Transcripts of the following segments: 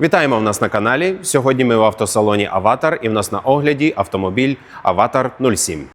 Вітаємо в нас на каналі. Сьогодні ми в автосалоні Аватар і в нас на огляді автомобіль Аватар 07.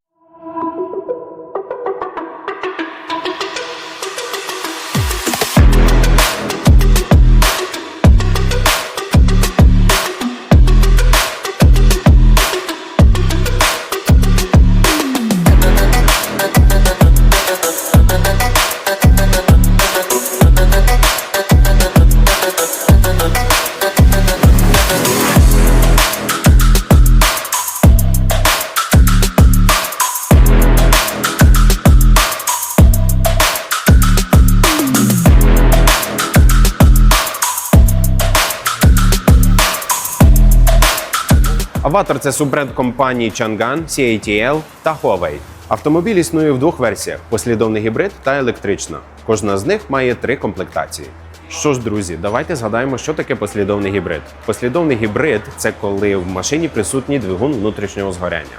Аватар це суббренд компаній Chang'an, CATL та Huawei. Автомобіль існує в двох версіях: послідовний гібрид та електрична. Кожна з них має три комплектації. Що ж, друзі, давайте згадаємо, що таке послідовний гібрид. Послідовний гібрид це коли в машині присутній двигун внутрішнього згоряння.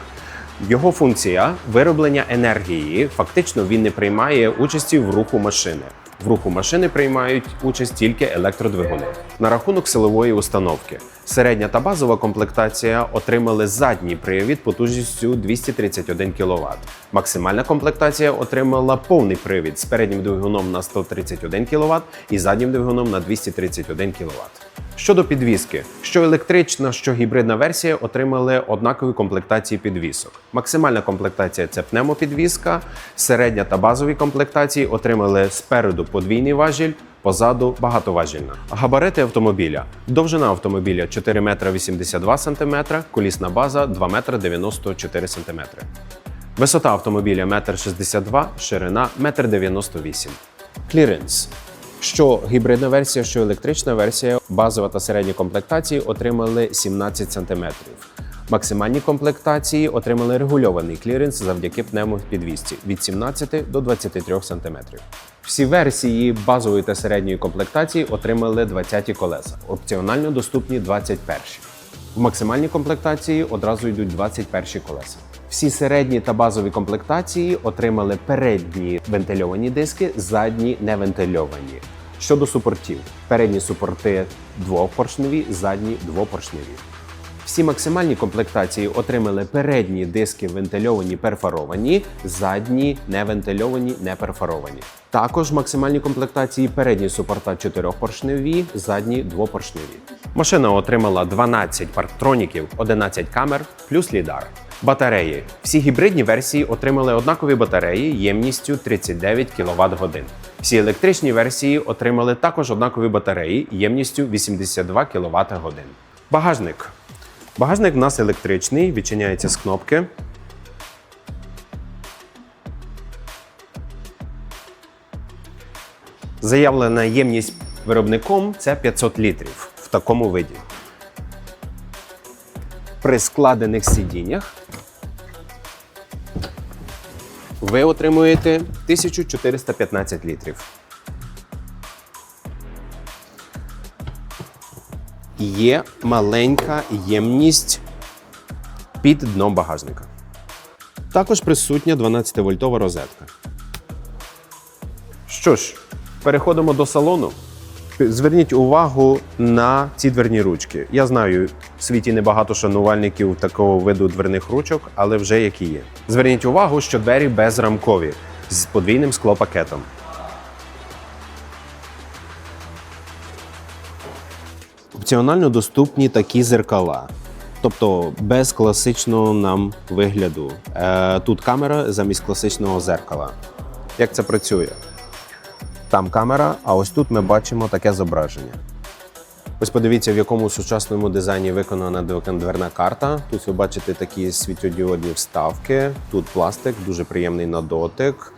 Його функція вироблення енергії. Фактично він не приймає участі в руху машини. В руху машини приймають участь тільки електродвигуни. На рахунок силової установки. Середня та базова комплектація отримали задній привід потужністю 231 кВт. Максимальна комплектація отримала повний привід з переднім двигуном на 131 кВт і заднім двигуном на 231 кВт. Щодо підвіски, що електрична, що гібридна версія отримали однакові комплектації підвісок. Максимальна комплектація це пневмопідвіска, середня та базові комплектації отримали спереду подвійний важіль, позаду багатоважільна. Габарити автомобіля. Довжина автомобіля 4 метра 82 см, колісна база 2 метра 94 см. Висота автомобіля 1,62 м, ширина 1,98 м. Кліренс. Що гібридна версія, що електрична версія, базова та середня комплектації отримали 17 см. Максимальні комплектації отримали регульований кліренс завдяки пневмопідвісці від 17 до 23 см. Всі версії базової та середньої комплектації отримали 20-ті колеса, опціонально доступні 21. В максимальній комплектації одразу йдуть 21 колеса. Всі середні та базові комплектації отримали передні вентильовані диски, задні невентильовані. Щодо супортів, передні супорти двопоршневі, задні двопоршневі. Всі максимальні комплектації отримали передні диски вентильовані перфоровані, задні невентильовані не перфоровані. Також в максимальній комплектації передні супорта чотирьохпоршневі, задні двопоршневі. Машина отримала 12 парктроніків, 11 камер плюс лідар. Батареї. Всі гібридні версії отримали однакові батареї ємністю 39 кВт годин. Всі електричні версії отримали також однакові батареї ємністю 82 кВт годин. Багажник. Багажник в нас електричний, відчиняється з кнопки. Заявлена ємність виробником це 500 літрів в такому виді. При складених сидіннях ви отримуєте 1415 літрів. Є маленька ємність під дном багажника. Також присутня 12-вольтова розетка. Що ж, переходимо до салону. Зверніть увагу на ці дверні ручки. Я знаю, в світі небагато шанувальників такого виду дверних ручок, але вже які є. Зверніть увагу, що двері безрамкові з подвійним склопакетом. Опціонально доступні такі зеркала. Тобто без класичного нам вигляду. Е, тут камера замість класичного зеркала. Як це працює? Там камера, а ось тут ми бачимо таке зображення. Ось подивіться, в якому сучасному дизайні виконана дверна карта. Тут ви бачите такі світлодіодні вставки. Тут пластик, дуже приємний на дотик.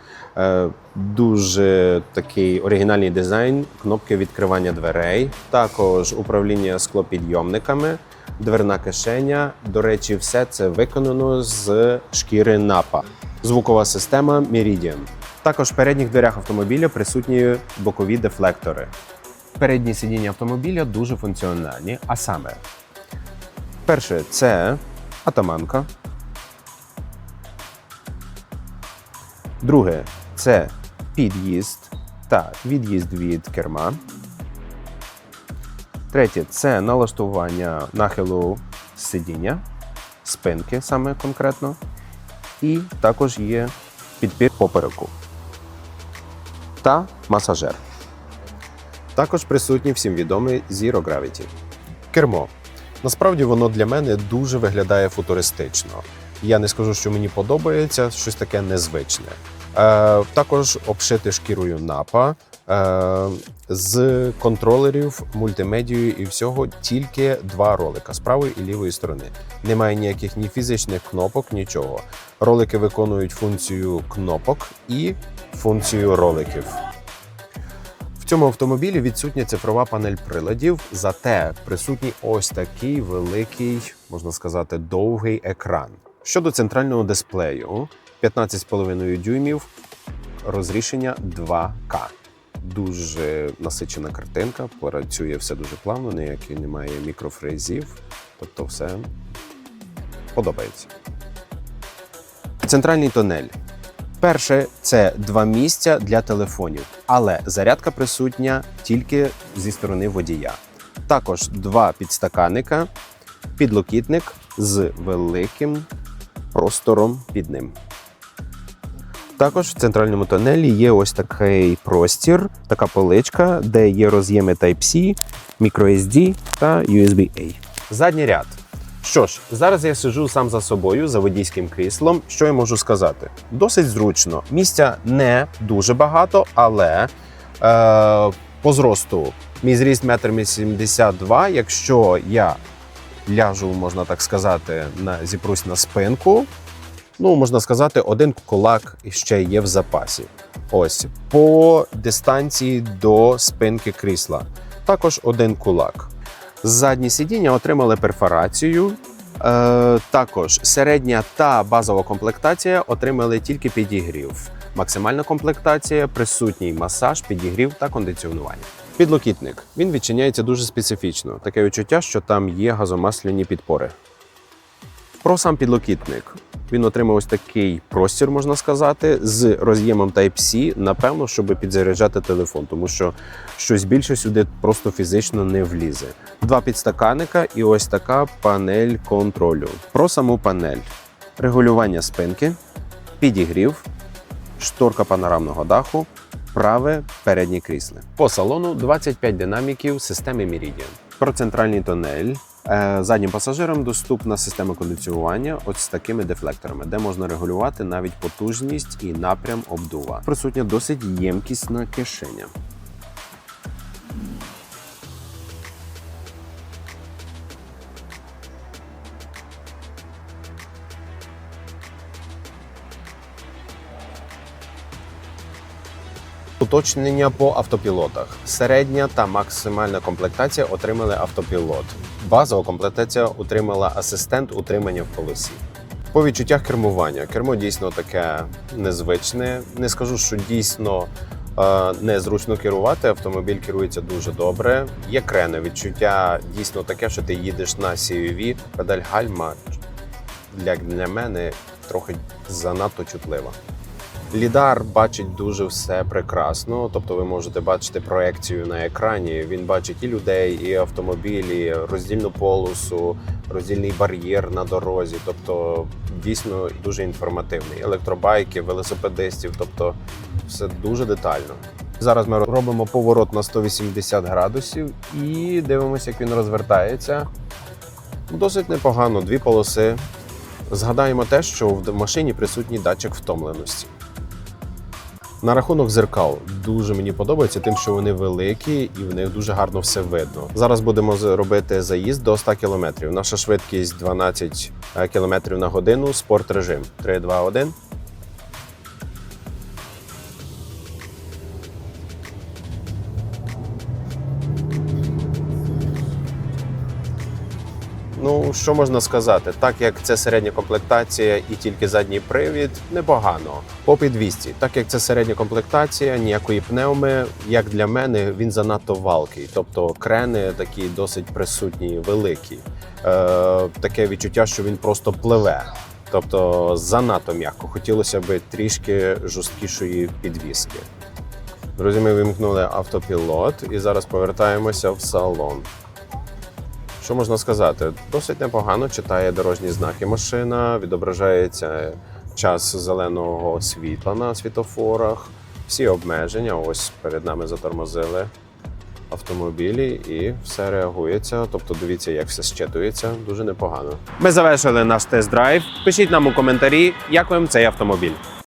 Дуже такий оригінальний дизайн, кнопки відкривання дверей, також управління склопідйомниками, дверна кишеня. До речі, все це виконано з шкіри напа. Звукова система Meridian. Також в передніх дверях автомобіля присутні бокові дефлектори. Передні сидіння автомобіля дуже функціональні, а саме, перше, це атаманка. Друге це під'їзд та від'їзд від керма. Третє це налаштування нахилу сидіння, спинки саме конкретно. І також є підпір попереку та масажер. Також присутній всім відомий Zero Gravity. Кермо. Насправді воно для мене дуже виглядає футуристично. Я не скажу, що мені подобається щось таке незвичне. Е, також обшити шкірою напа. Е, з контролерів, мультимедією і всього тільки два ролика з правої і лівої сторони. Немає ніяких ні фізичних кнопок, нічого. Ролики виконують функцію кнопок і функцію роликів. В цьому автомобілі відсутня цифрова панель приладів, зате присутній ось такий великий, можна сказати, довгий екран. Щодо центрального дисплею, 15,5 дюймів, розрішення 2К. Дуже насичена картинка, працює все дуже плавно, ніяких немає мікрофрезів, тобто все подобається. Центральний тунель. Перше це два місця для телефонів, але зарядка присутня тільки зі сторони водія. Також два підстаканника, підлокітник з великим простором під ним. Також в центральному тунелі є ось такий простір, така поличка, де є роз'єми Type-C, microSD та USB-A. Задній ряд. Що ж, зараз я сиджу сам за собою за водійським кріслом. Що я можу сказати? Досить зручно. Місця не дуже багато, але е, по зросту мій зріст 1,82 м. Якщо я ляжу, можна так сказати, на зіпрусь на спинку, ну можна сказати, один кулак ще є в запасі. Ось по дистанції до спинки крісла. Також один кулак. Задні сидіння отримали перфорацію. Е, також середня та базова комплектація отримали тільки підігрів. Максимальна комплектація, присутній масаж, підігрів та кондиціонування. Підлокітник він відчиняється дуже специфічно. Таке відчуття, що там є газомасляні підпори. Про сам підлокітник. Він отримав ось такий простір, можна сказати, з роз'ємом Type-C, напевно, щоб підзаряджати телефон, тому що щось більше сюди просто фізично не влізе. Два підстаканника і ось така панель контролю. Про саму панель: регулювання спинки, підігрів, шторка панорамного даху, праве переднє крісло. По салону 25 динаміків системи Meridian. Про центральний тунель. Е, Заднім пасажирам доступна система кондиціювання ось з такими дефлекторами, де можна регулювати навіть потужність і напрям обдува. Присутня досить ємкісна кишеня. Уточнення по автопілотах. Середня та максимальна комплектація отримали автопілот. Базова комплектація отримала асистент утримання в колесі. По відчуттях кермування. Кермо дійсно таке незвичне. Не скажу, що дійсно е, незручно керувати. Автомобіль керується дуже добре. Є крени. Відчуття дійсно таке, що ти їдеш на CUV. Педаль гальма для, для мене трохи занадто чутлива. Лідар бачить дуже все прекрасно. Тобто, ви можете бачити проекцію на екрані. Він бачить і людей, і автомобілі, роздільну полосу, роздільний бар'єр на дорозі. Тобто, дійсно дуже інформативний. Електробайки, велосипедистів, тобто все дуже детально. Зараз ми робимо поворот на 180 градусів і дивимося, як він розвертається. Досить непогано, дві полоси. Згадаємо те, що в машині присутній датчик втомленості. На рахунок зеркал дуже мені подобається, тим, що вони великі і в них дуже гарно все видно. Зараз будемо робити заїзд до 100 км. Наша швидкість 12 км на годину, спорт режим 3, 2, 1. Ну, що можна сказати? Так як це середня комплектація і тільки задній привід, непогано. По підвісці, так як це середня комплектація, ніякої пневми, як для мене, він занадто валкий. Тобто крени такі досить присутні, великі. Е, таке відчуття, що він просто пливе. Тобто занадто м'яко. Хотілося б трішки жорсткішої підвіски. Друзі, ми вимкнули автопілот і зараз повертаємося в салон. Що можна сказати? Досить непогано читає дорожні знаки машина, відображається час зеленого світла на світофорах, всі обмеження. Ось перед нами затормозили автомобілі і все реагується. Тобто, дивіться, як все щитується. Дуже непогано. Ми завершили наш тест-драйв. Пишіть нам у коментарі, як вам цей автомобіль.